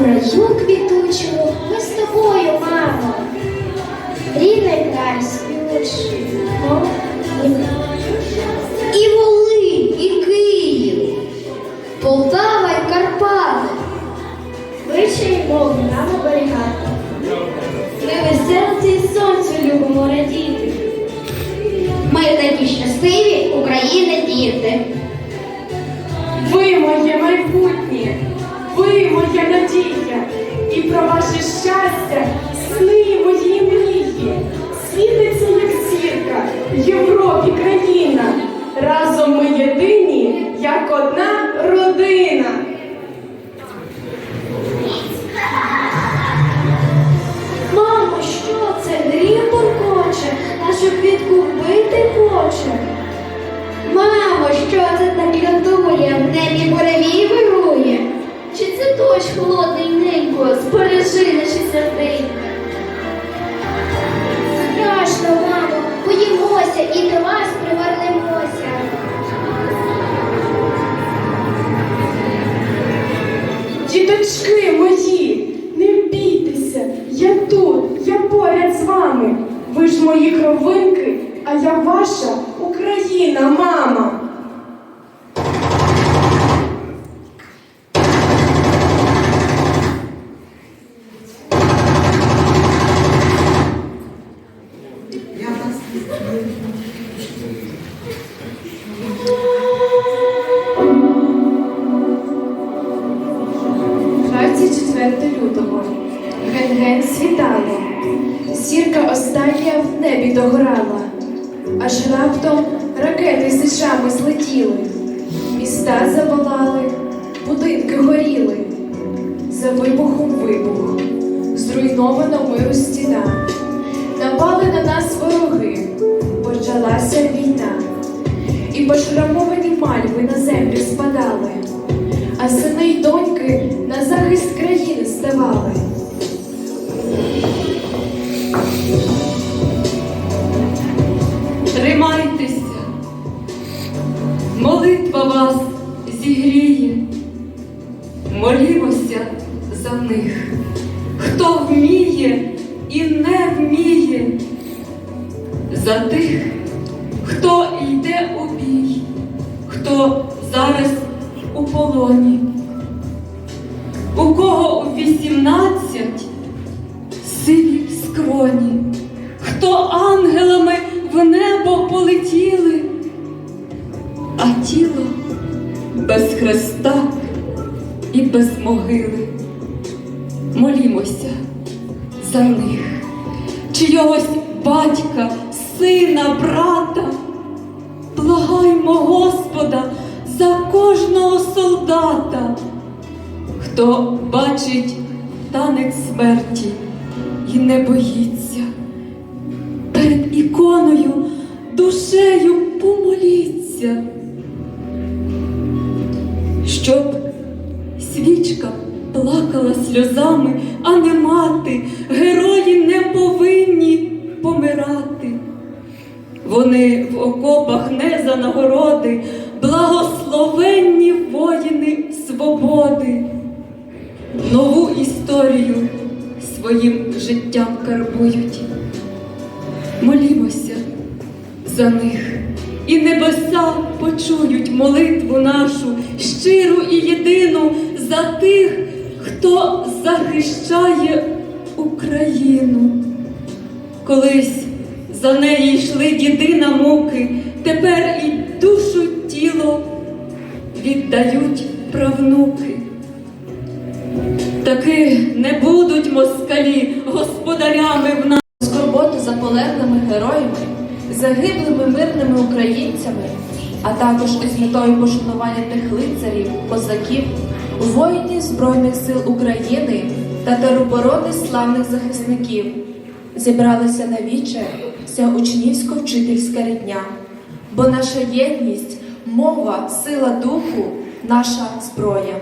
поразок від сини й доньки на захист країни ставали. тіло без хреста і без могили. Молімося за них, чийогось батька, сина, брата. Благаймо Господа за кожного солдата, хто бачить танець смерті і не боїться. Перед іконою душею помоліться щоб свічка плакала сльозами, а не мати, герої не повинні помирати. Вони в окопах не за нагороди, благословенні воїни свободи, нову історію своїм життям карбують. Молімося за них і небеса почують молитву нашу, щиру і єдину за тих, хто захищає Україну. Колись за неї йшли діди на муки, тепер і душу тіло віддають правнуки. Таки не будуть москалі господарями в нас. Скорботи за полеглими героями загиблими мирними українцями, а також із метою пошанування тих лицарів, козаків, воїнів Збройних сил України та тероборони славних захисників. Зібралися на віче вся учнівсько-вчительська рідня, бо наша єдність, мова, сила духу наша зброя.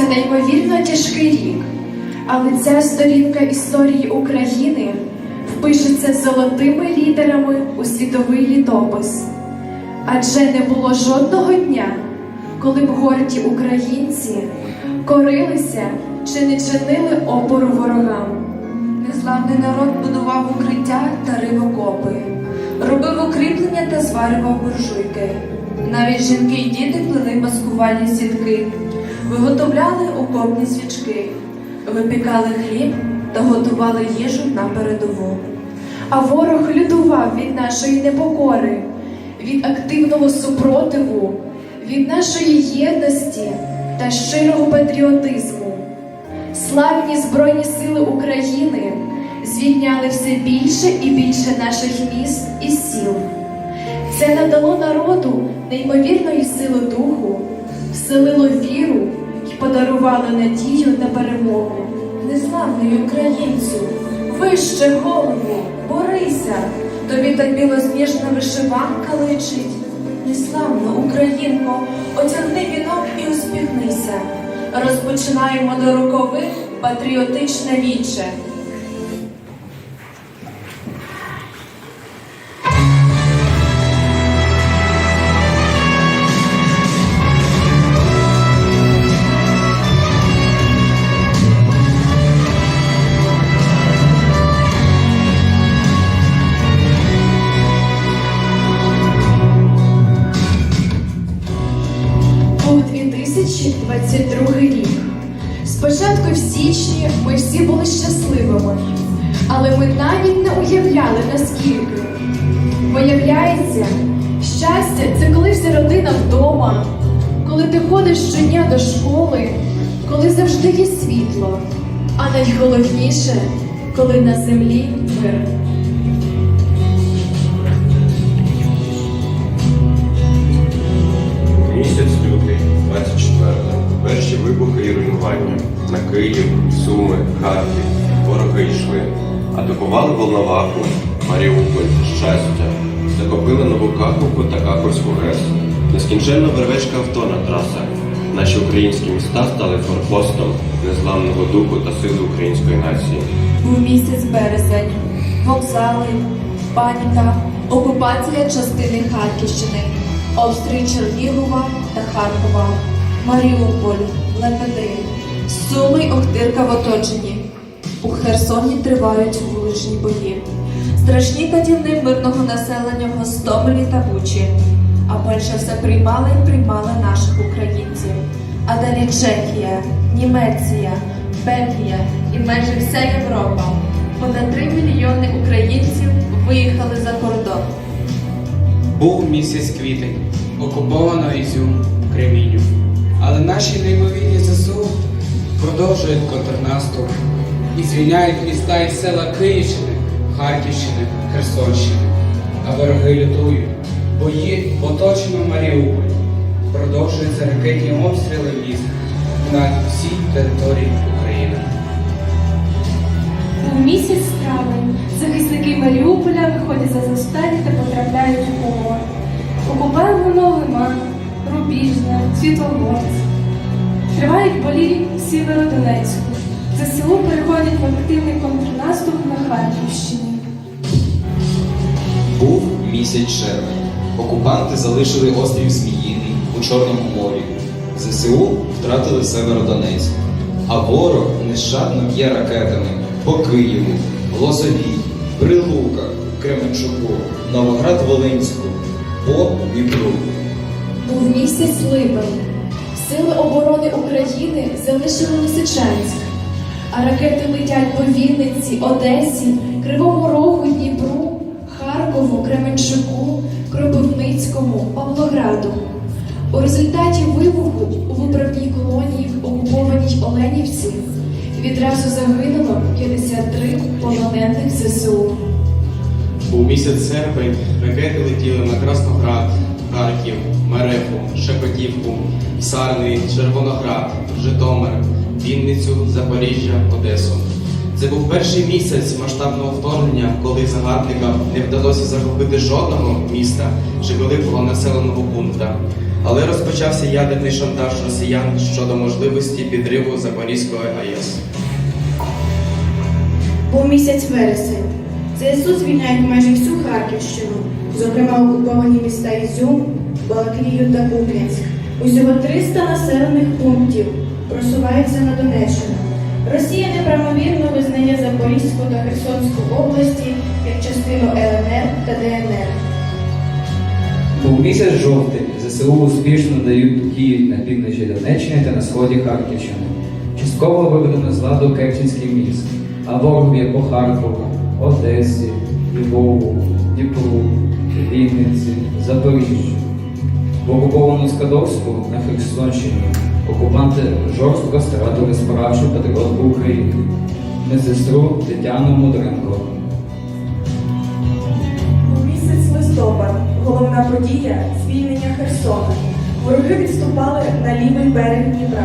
Це неймовірно тяжкий рік, але ця сторінка історії України впишеться золотими літерами у світовий літопис. Адже не було жодного дня, коли б горді українці корилися чи не чинили опору ворогам. Незламний народ будував укриття та рив окопи, робив укріплення та зварював буржуйки. Навіть жінки й діти плели маскувальні сітки, виготовляли окопні свічки, випікали хліб та готували їжу на передову. А ворог лютував від нашої непокори, від активного супротиву, від нашої єдності та щирого патріотизму. Славні Збройні Сили України звільняли все більше і більше наших міст і сіл. Це надало народу неймовірної сили духу, вселило віру і подарувало надію на перемогу. Незламний українцю, вище голову, борися, тобі так білосніжна вишиванка личить. Незламна українко, одягни вінок і успіхнися. Розпочинаємо до рокових патріотичне віче. Найголовніше, коли на землі мир. Місяць лютий, 24. Перші вибухи і руйнування. На Київ, Суми, Харків. Вороги йшли. Атакували Волноваху, Маріуполь, Щастя. Захопили Нову Каховку та Каховську ГЕС. Нескінченна вервечка авто на трасах. Наші українські міста стали форпостом незламного духу та сили української нації. Був місяць березень, вокзали, паніка, окупація частини Харківщини, обстрій Чернігова та Харкова, Маріуполь, Лебедин, Суми й Охтирка в оточенні. У Херсоні тривають вуличні бої. Страшні катівни мирного населення в Гостомелі та Бучі. А Польща все приймала і приймала наших українців. А далі Чехія, Німеція, Бельгія і майже вся Європа. Понад 3 мільйони українців виїхали за кордон. Був місяць квітень, окуповано Ізюм, Креміню. Але наші неймовірні ЗСУ продовжують контрнаступ і звільняють міста і села Київщини, Харківщини, Херсонщини. А вороги лютують. Бої в оточеному Маріуполі. Продовжуються ракетні обстріли міст на всій території України. У місяць травень захисники Маріуполя виходять за застані та потрапляють у полон. Окупаємо Лиман, Рубіжне, Світлогорськ. Тривають бої в Сєвєродонецьку. ЗСУ переходять в активний контрнаступ на Харківщині. Був місяць червень. Окупанти залишили острів Зміїний Чорному морі. ЗСУ втратили Северодонецьк. А ворог нещадно б'є ракетами по Києву, Лозовій, Прилуках, Кременчуку, Новоград-Волинську, по Дніпру. Був місяць липень. Сили оборони України залишили Лисичанськ, а ракети летять по Вінниці, Одесі, Кривому Рогу, Дніпру, Харкову, Кременчуку, Кропивницькому, Павлограду. У результаті вибуху у виправній колонії в окупованій Оленівці відразу загинуло 53 полонених ЗСУ. У місяць серпень ракети летіли на Красноград, Харків, Мерефу, Шепетівку, Сарни, Червоноград, Житомир, Вінницю, Запоріжжя, Одесу. Це був перший місяць масштабного вторгнення, коли загарбникам не вдалося захопити жодного міста чи великого населеного пункта. Але розпочався ядерний шантаж росіян щодо можливості підриву Запорізької АЕС. Був місяць вересень. ЗСУ звільняють майже всю Харківщину, зокрема окуповані міста Ізюм, Балаклію та Куп'янськ. Усього 300 населених пунктів просуваються на Донеччину. Росія неправомірно визнає Запорізьку та Херсонську області як частину ЛНР та ДНР. Був місяць жовтень. ЗСУ успішно дають бої на півночі Донеччини та на сході Харківщини. Частково виведено з ладу Керченський міст, а ворог б'є по Харкову, Одесі, Львову, Дніпру, Вінниці, Запоріжжю. В окуповану Скадовську на Херсонщині окупанти жорстко стратили справжню патріотку України, медсестру Тетяну Мудренко. Місяць листопад головна подія звільнення Херсона. Вороги відступали на лівий берег Дніпра.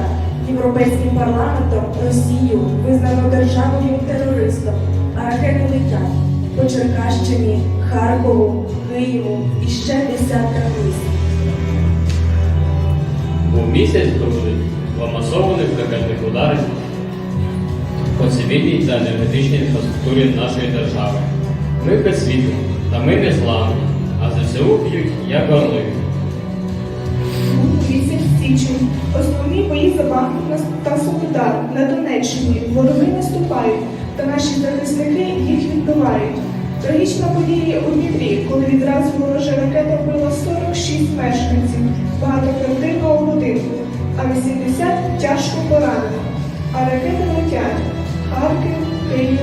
Європейським парламентом Росію визнано державою терористом, а ракети летять по Черкащині, Харкову, Києву і ще десятках міст. Був місяць два масованих ракетних ударів по цивільній та енергетичній інфраструктурі нашої держави. Ми без світу, та ми не зламні, а ЗСУ б'ють як орли. Місяць січень. Основні бої за Бахмут та Солидар на Донеччині. Вороги наступають, та наші захисники їх відбивають. Трагічна подія у Дніпрі, коли відразу ворожа ракета вбила 46 мешканців багатоквартирного будинку, а 80 тяжко поранених. А ракети летять Харків, Київ,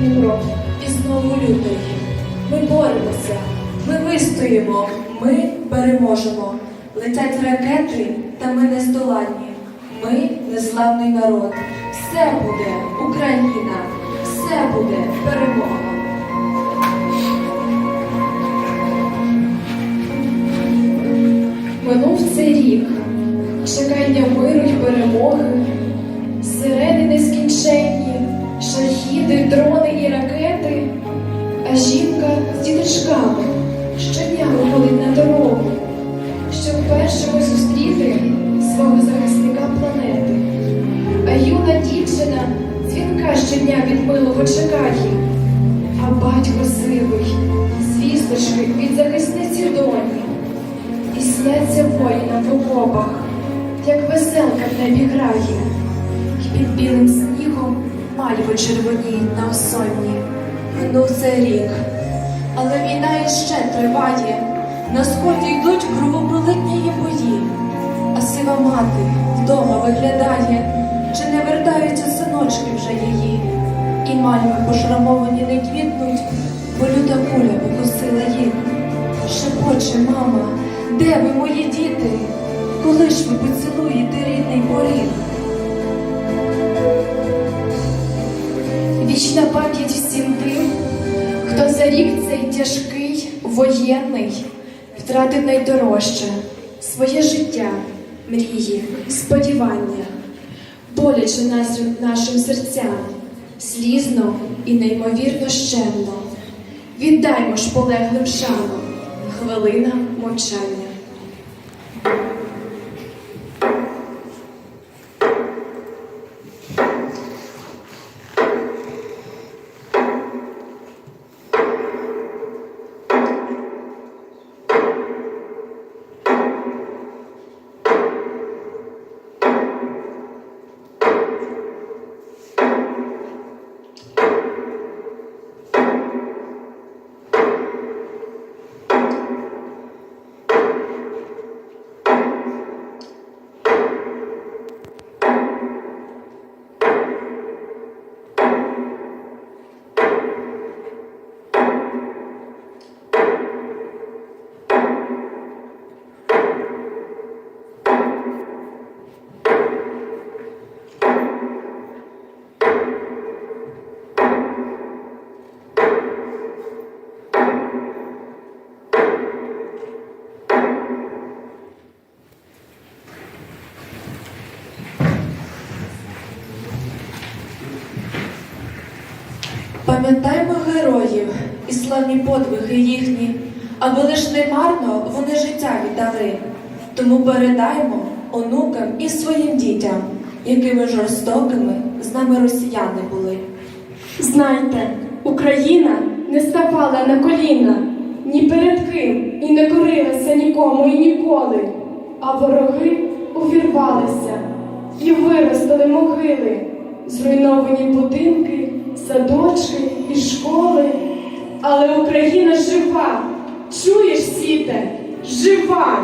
Дніпро. І знову лютий. Ми боремося, ми вистоїмо, ми переможемо. Летять ракети, та ми не здоланні. Ми незламний народ. Все буде Україна, все буде перемога. Минув цей рік, чекання миру й перемоги, сирени нескінченні, шахіди, дрони і ракети, а жінка з діточками щодня виходить на дорогу, щоб першими зустріти свого захисника планети. А юна дівчина дзвінка щодня від милого чекає, а батько сивий, звісточки від захисниці доні. І сняться воїнам в окопах, як веселка в небі грає, і під білим снігом мальви червоніють на осонні. Минув цей рік, але війна іще триває. На сході йдуть кровопролитні бої, а сива мати вдома виглядає, чи не вертаються синочки вже її, і мальви пошрамовані не квітнуть, бо люта куля покосила їх. Шепоче, мама, де ви, мої діти? Коли ж ви поцілуєте рідний поріг? Вічна пам'ять всім тим, за рік цей тяжкий, воєнний, втратив найдорожче своє життя, мрії, сподівання, боляче нашим серцям, слізно і неймовірно щемно. Віддаймо ж полеглим шану, хвилина мовчання. Пам'ятаймо героїв і славні подвиги їхні, аби лиш не марно вони життя віддали. Тому передаймо онукам і своїм дітям, якими жорстокими з нами росіяни були. Знайте, Україна не ставала на коліна ні перед ким і не корилася нікому і ніколи, а вороги увірвалися і виростили могили, зруйновані будинки, садочки і школи. Але Україна жива, чуєш, сіте, жива!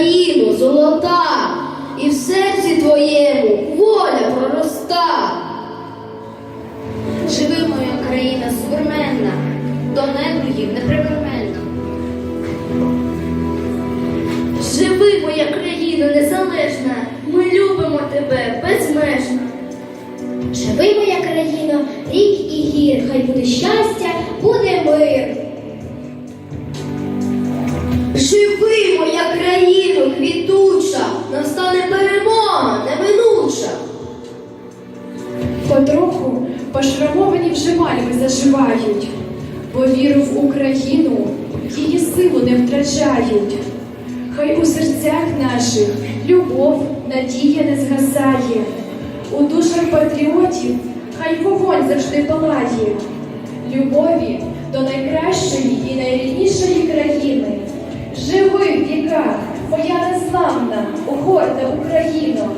Моя золота, і в серці твоєму воля пророста. Живи моя країна суверенна, до недругів неприкорменна. Живи моя країна незалежна, ми любимо тебе безмежно. Живи моя країно, рік і гір, хай буде щастя, буде мир. Країно, квітуча, настане перемога неминуча. Потроху пошрамовані вже мальви заживають, бо віру в Україну її силу не втрачають. Хай у серцях наших любов, надія не згасає, у душах патріотів хай вогонь завжди палає, любові до найкращої і найріднішої країни. Живи в віках, моя незламна, горда Україно!